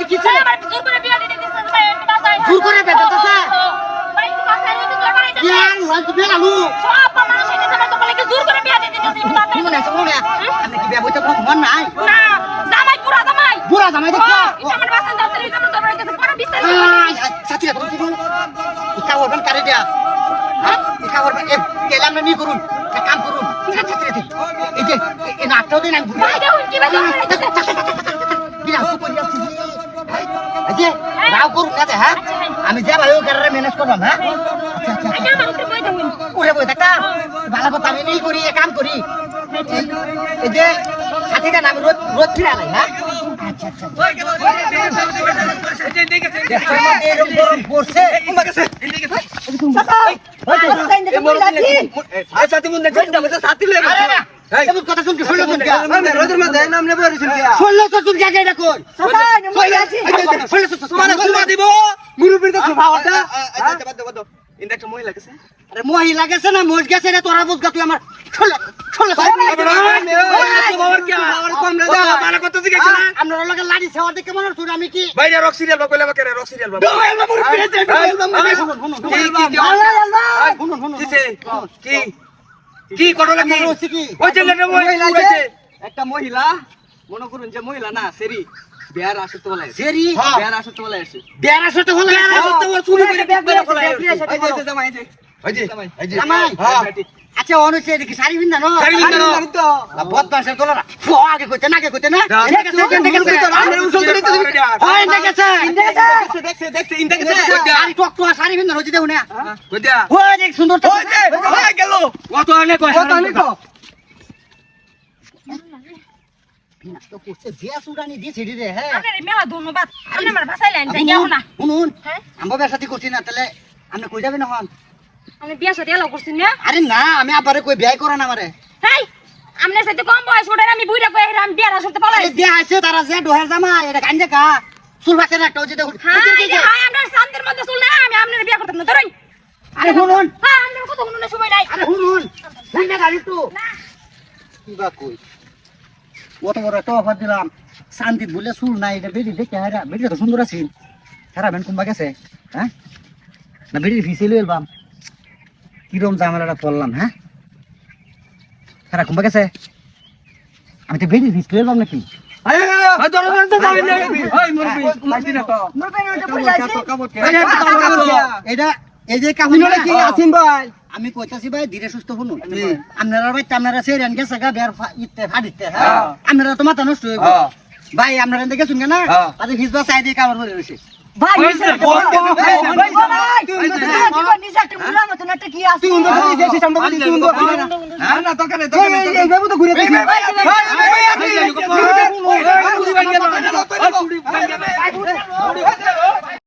হয়েছে কিছু আমার জোর করে বিয়া দিতে দিছে ভাই একটু বাসায় জোর করে বিয়া দিতেছে? ভাই একটু বাসায় একটু জোর করে দিতে ইয়ার লয় তো বেলালু সব মানুষ এনে যাবে তোমার লাগে জোর করে বিয়া দিতে দিছে একটু মনে আছে মনে আমি কি বিয়া বইতে মন নাই? না জামাই পুরা জামাই। বুড়া জামাই দেখো। হ্যাঁ, এটা আমার বাসায় যাচ্ছে এটা আমার দরবারে গেছে পরে বিস্তারিত সাথী রে তুমি ইকা ওরবেন কারে দিয়া? হ্যাঁ? ইকা ওরবেন এ গেলাম না নি করুন কাম করুন। সাথী রে এই যে এই নাটক দিন আমি ভাই দেখুন কি ভাই রাও করুক না হ্যাঁ আমি যা ভাই ও কারে ম্যানেজ করলাম হ্যাঁ আচ্ছা আচ্ছা আগে বই বই ভালো কথা আমি নেই করি এ কাম করি এই- যে সাথীটা নাম রোদ রোদ ফিরে আলাই হ্যাঁ আচ্ছা আচ্ছা এরকম গরম পড়ছে আরে না, এমন কথা শুনকে শুনলো শুনকে শুনলো তো শুনকে আগে এটা কই শুনলো তো আরে মহিলা গেছে না মোষ গেছে রে তোরা বুঝগা তুই আমার শুনলো শুনলো আপনার লগে লাড়ি সেওয়ার দেখে মনে হচ্ছে আমি কি শুনুন শুনুন কি করো লাগি আপনার হচ্ছে কি? ওই আছে? একটা মহিলা মনে করুন যে মহিলা না সেরি। বিয়ার আসতে বলে সেরি? বিয়ার আসতে বলে আসে। বেড়া সাথে হলো চুরি করে ব্যাগ করে এই এই যে জামাই এই যে। এই যে এই যে জামাই। হ্যাঁ। আচ্ছা অনুছে দেখি শাড়ি বিন্দা নো শাড়ি বিন্দা নো। তো বদমাসের তোলা ফো আগে কইতে না আগে কইতে না। না। দেখেছে দেখেছে আমরা উসল করে দিতে দিবি হয় শাড়ি টক টক শাড়ি বিন্দা না কই দিয়া ওই দেখ সুন্দর তো ওই যে ওই গেল। কত আনে কয় কত আনি তো বিনা তো করছে বিয়া সুরানি দিছে রে হ্যাঁ। আমার না। শুনুন হ্যাঁ? আমি বিয়া সাথে এলাও করছি না। আরে না আমি আবারে কই বিয়াই করা না আমারে। হেই আপনার সাথে কম বয়স ওটার আমি বুইরা কই আমি বিয়ার আসতে পালাই আরে বিয়া আছে তারা যে ডোহের জামা এটা কান্দে কা চুল বাসের একটা হচ্ছে দেখুন হ্যাঁ আমরা শান্তির মধ্যে চল না আমি আপনার বিয়া করতাম না ধরুন। আরে শুনুন। হ্যাঁ আপনার কথা কোনো সময় নাই। আরে শুনুন। শুন না গাড়ি তো কি বা কই। অত বড় একটা অফার দিলাম। শান্তি বলে চুল নাই এটা বেরি দেখে হারা বেরি তো সুন্দর আছে। হারা বেন কুম্বা গেছে? হ্যাঁ? না বেরি ফিসে লই এলবাম। কিরম জামালাটা পড়লাম হ্যাঁ? হারা কুম্বা গেছে আমি তো বেরি ফিস লই এলবাম নাকি আরে আরে ধরো তো। না ভাই? ভাই সুস্থ আপনারা ভাই হ্যাঁ? আপনারা তো মাথা নষ্ট হইব। হ্যাঁ। ভাই আপনারা দেখে শুনগে না? হ্যাঁ। আজ হিজবা সাইড কাবার করে ভাই বল, বল, বল, বল, তুই উন্দর করে দিছিস করে তুই উন্দর করে না না দরকার নেই দরকার নেই বাবু তো ঘুরে দেখি